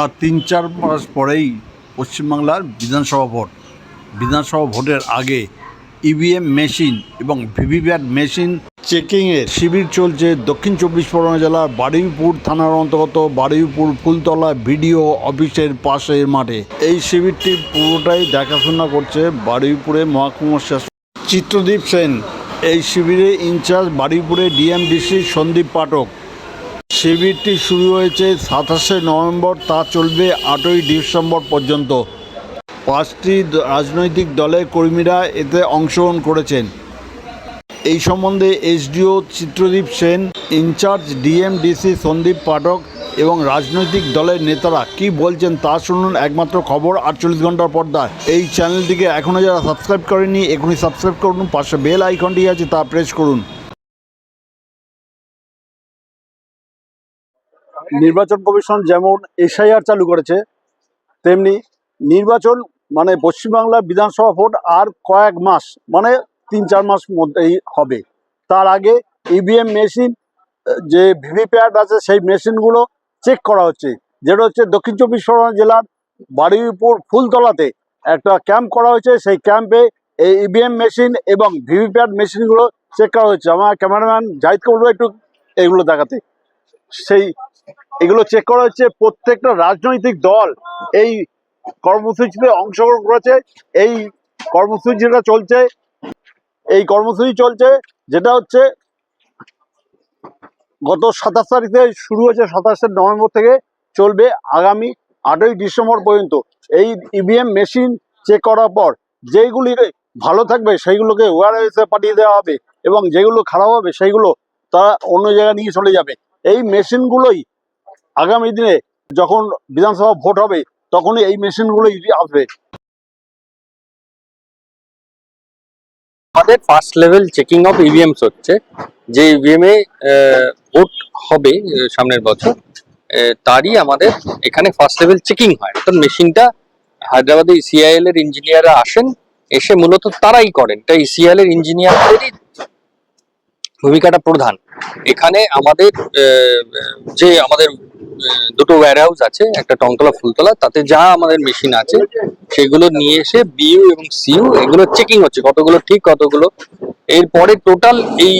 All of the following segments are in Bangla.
আর তিন চার মাস পরেই পশ্চিমবাংলার বিধানসভা ভোট। বিধানসভা ভোটের আগে ইভিএম মেশিন এবং ভিভিপ্যাট মেশিন চেকিংয়ের শিবির চলছে দক্ষিণ চব্বিশ পরগনা জেলার বারুইপুর থানার অন্তর্গত বারুইপুর ফুলতলা বিডিও অফিসের পাশের মাঠে। এই শিবিরটি পুরোটাই দেখাশোনা করছে বারুইপুরে মহাকুমার চিত্রদীপ সেন। এই শিবিরে ইনচার্জ বারুইপুরে ডিএমডিসি সন্দীপ পাঠক শিবিরটি শুরু হয়েছে সাতাশে নভেম্বর, তা চলবে আটই ডিসেম্বর পর্যন্ত। পাঁচটি রাজনৈতিক দলের কর্মীরা এতে অংশগ্রহণ করেছেন। এই সম্বন্ধে SDO Chitradip Sen, incharge DMDC Sandip Pathak এবং রাজনৈতিক দলের নেতারা কি বলছেন তা শুনুন একমাত্র খবর আটচল্লিশ ঘণ্টার পর্দায়। এই চ্যানেলটিকে এখনও যারা সাবস্ক্রাইব করেনি, এখনই সাবস্ক্রাইব করুন, পাশে বেল আইকনটি আছে তা প্রেস করুন। নির্বাচন কমিশন যেমন এসআইআর চালু করেছে, তেমনি নির্বাচন মানে পশ্চিমবাংলার বিধানসভা ভোট আর কয়েক মাস মানে তিন চার মাস মধ্যেই হবে। তার আগে ইভিএম মেশিন যে ভিভিপ্যাট আছে, সেই মেশিনগুলো চেক করা হচ্ছে। যেটা হচ্ছে দক্ষিণ চব্বিশ পরগনা জেলার বাড়িপুর ফুলতলাতে একটা ক্যাম্প করা হয়েছে। সেই ক্যাম্পে এই ইভিএম মেশিন এবং ভিভিপ্যাট মেশিনগুলো চেক করা হচ্ছে আমার ক্যামেরাম্যান জাহিদকে বলব একটু এগুলো দেখাতে। সেই এগুলো চেক করা হচ্ছে, প্রত্যেকটা রাজনৈতিক দল এই কর্মসূচিতে অংশগ্রহণ করেছে, এই কর্মসূচি যেটা চলছে, এই কর্মসূচি চলছে, যেটা হচ্ছে গত সাতাশ তারিখে শুরু হয়েছে, সাতাশে নভেম্বর থেকে চলবে আগামী আটই ডিসেম্বর পর্যন্ত। এই ইভিএম মেশিন চেক করার পর যেইগুলি ভালো থাকবে, সেইগুলোকে ওয়ারএসে পাঠিয়ে দেওয়া হবে এবং যেগুলো খারাপ হবে, সেইগুলো তারা অন্য জায়গায় নিয়ে চলে যাবে। এই মেশিনগুলোই আগামী দিনে যখন বিধানসভা ভোট হবে, তখনই এই মেশিনগুলোই আসবে। আমাদের first level checking of EVMs হচ্ছে, যে ইভিএম এ ভোট হবে সামনের বছর তারই আমাদের এখানে ফার্স্ট লেভেল চেকিং হয়। অর্থাৎ মেশিনটা হায়দ্রাবাদে সিআইএল এর ইঞ্জিনিয়াররা আসেন, এসে মূলত তারাই করেন। তাই সিআইএল এর ইঞ্জিনিয়ারদেরই ভূমিকাটা প্রধান। এখানে আমাদের যে আমাদের দুটো ওয়্যার হাউস আছে একটা টংতলা ফুলতলা তাতে যা আমাদের মেশিন আছে সেগুলো নিয়ে এসে বিইউ এবং সিইউ এগুলো চেকিং হচ্ছে কতগুলো ঠিক কতগুলো। এরপরে টোটাল এই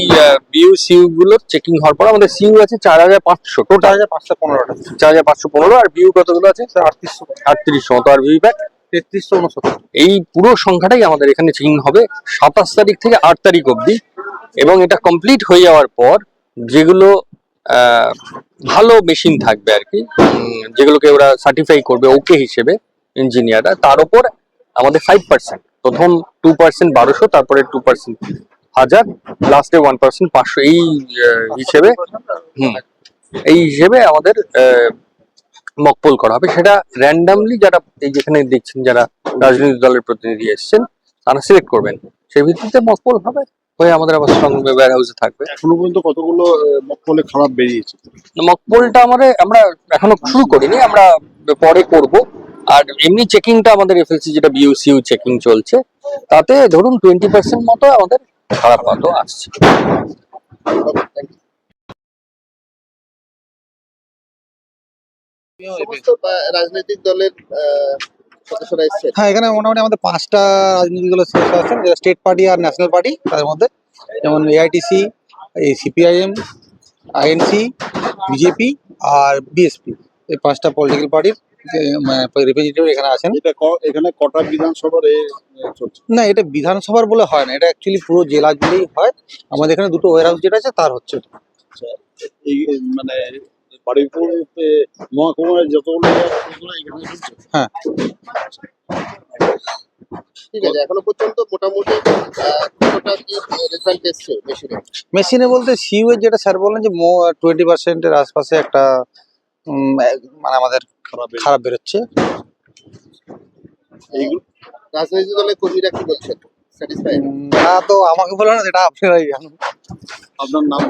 বিইউ সিইউ গুলোর চেকিং হওয়ার পর আমাদের সিইউ আছে চার হাজার পাঁচশো। টোটাল হাজার পাঁচশো পনেরোটা চার হাজার পাঁচশো পনেরো আর বিইউ কতগুলো আছে? আটত্রিশশো আটত্রিশশো মতো আর ভিভিপ্যাট তেত্রিশশো উনসত্তর এই পুরো সংখ্যাটাই আমাদের এখানে চেকিং হবে সাতাশ তারিখ থেকে আট তারিখ অবধি। এবং এটা কমপ্লিট হয়ে যাওয়ার পর যেগুলো ভালো মেশিন থাকবে আর কি যেগুলোকে ওরা সার্টিফাই করবে ওকে হিসেবে ইঞ্জিনিয়াররা তার উপর আমাদের ফাইভ পার্সেন্ট প্রথম টু পার্সেন্ট বারোশো, তারপরে টু পার্সেন্ট হাজার লাস্টে ওয়ান পার্সেন্ট পাঁচশো। এই হিসেবে, হুম, এই হিসেবে আমাদের মকপল করা হবে। সেটা র্যান্ডামলি যারা এই যেখানে দেখছেন, যারা রাজনৈতিক দলের প্রতিনিধি এসেছেন, তারা সিলেক্ট করবেন। সেই ভিত্তিতে মকপল হবে। হয়ে আমাদের আবার সঙ্গে ওয়্যার হাউসে থাকবে। এখনও পর্যন্ত কতগুলো মকলে খারাপ বেরিয়েছে? মকপলটা আমাদের আমরা এখনও শুরু করিনি আমরা পরে করব। আর এমনি চেকিংটা আমাদের এফএলসি যেটা বিইউসিউ চেকিং চলছে তাতে ধরুন টোয়েন্টি পার্সেন্ট মতো আমাদের খারাপ মতো আসছে। সমস্ত রাজনৈতিক দলের হ্যাঁ এখানে মোটামুটি আমাদের পাঁচটা রাজনৈতিক দলের সদস্য আছেন যেটা স্টেট পার্টি আর ন্যাশনাল পার্টি তাদের মধ্যে। যেমন এআইটিসি এই সিপিআইএম আইএনসি বিজেপি আর বিএসপি এই পাঁচটা পলিটিক্যাল পার্টির রিপ্রেজেন্টেটিভ এখানে আছেন। এটা এখানে কটা বিধানসভার না এটা বিধানসভার বলে হয় না এটা অ্যাকচুয়ালি পুরো জেলা জুড়েই হয়। আমাদের এখানে দুটো ওয়ার হাউস যেটা আছে তার হচ্ছে। মানে বারুইপুর মহকুমার যতগুলো এগুলো এখানে চলছে হ্যাঁ। ঠিক আছে এখনও পর্যন্ত মোটামুটি আহ, কতটা কি রেজাল্ট এসছে মেশিনে মেশিনে বলতে সিইউ এর যেটা স্যার বললেন যে টোয়েন্টি পার্সেন্টের আশপাশে একটা উম, মানে আমাদের খারাপ খারাপ বেরোচ্ছে। এইগুলো? রাজনৈতিক দলের কর্মীরা কি বলছেন? না তো আমাকে বলো না সেটা আপনারাই আপনার নাম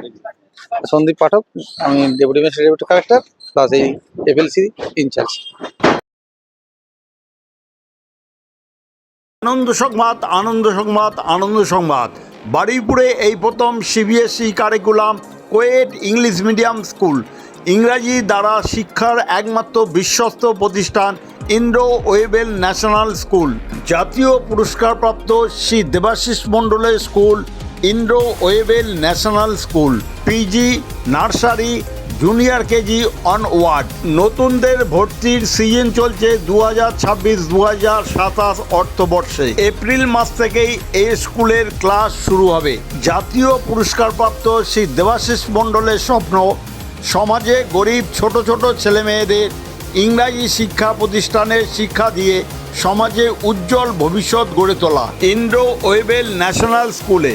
সন্দীপ পাঠক, আমি ডেপুটি ম্যাজিস্ট্রেট কালেক্টর প্লাস এই এফএলসি ইনচার্জ আনন্দ সংবাদ আনন্দ সংবাদ আনন্দ সংবাদ। বারুইপুরে এই প্রথম CBSE curriculum coed English medium school ইংরাজি দ্বারা শিক্ষার একমাত্র বিশ্বস্ত প্রতিষ্ঠান ইন্ডো ওয়েবেল ন্যাশনাল স্কুল জাতীয় পুরস্কারপ্রাপ্ত শ্রী দেবাশিস মণ্ডলের school Indo Webel national school, PG, nursery, junior KG onward নতুনদের ভর্তির সিজন চলছে দু হাজার ছাব্বিশ দু হাজার সাতাশ অর্থবর্ষে। এপ্রিল মাস থেকেই এই স্কুলের ক্লাস শুরু হবে। জাতীয় পুরস্কারপ্রাপ্ত শ্রী দেবাশিস মণ্ডলের স্বপ্ন, সমাজে গরিব ছোট ছোট ছেলে মেয়েদের ইংরাজি শিক্ষা প্রতিষ্ঠানের শিক্ষা দিয়ে সমাজে উজ্জ্বল ভবিষ্যৎ গড়ে তোলা। ইন্ডো ওয়েবেল ন্যাশনাল স্কুলে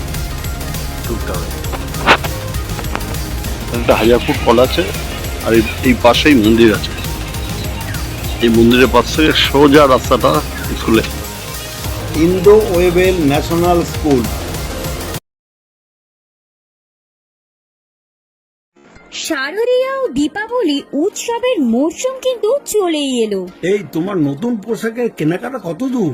ঢুকতে হবে একটা হাজার ফুট কল আছে আর এই- পাশেই মন্দির আছে। এই মন্দিরের পাশ সোজা রাস্তাটা স্কুলে ইন্ডো ওয়েবেল ন্যাশনাল স্কুল। শারদীয়া ও দীপাবলি উৎসবের মরশুম কিন্তু চলেই এলো। এই তোমার নতুন পোশাকের কেনাকাটা কত দূর?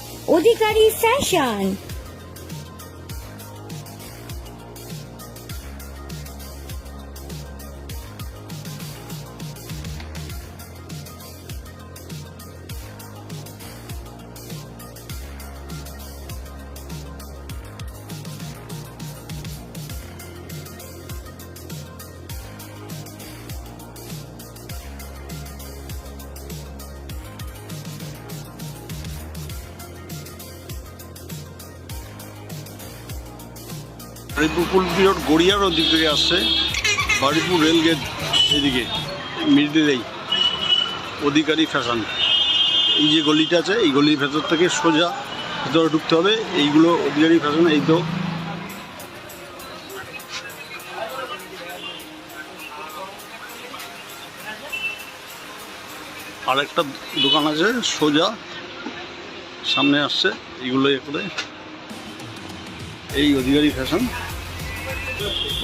অধিকারী ফ্যাশন। কুলপি রোড গড়িয়ার ওদিক থেকে আসছে। বারিপুর রেল গেট এদিকে মিডিলেই অধিকারী ফ্যাশন। এই যে গলিটা আছে, এই গলির ভেতর থেকে সোজা ভেতরে ঢুকতে হবে। এইগুলো অধিকারী ফ্যাশন, এই তো। আরেকটা দোকান আছে, সোজা। সামনে আসছে এইগুলো করে। এই অধিকারী ফ্যাশন। Thank you.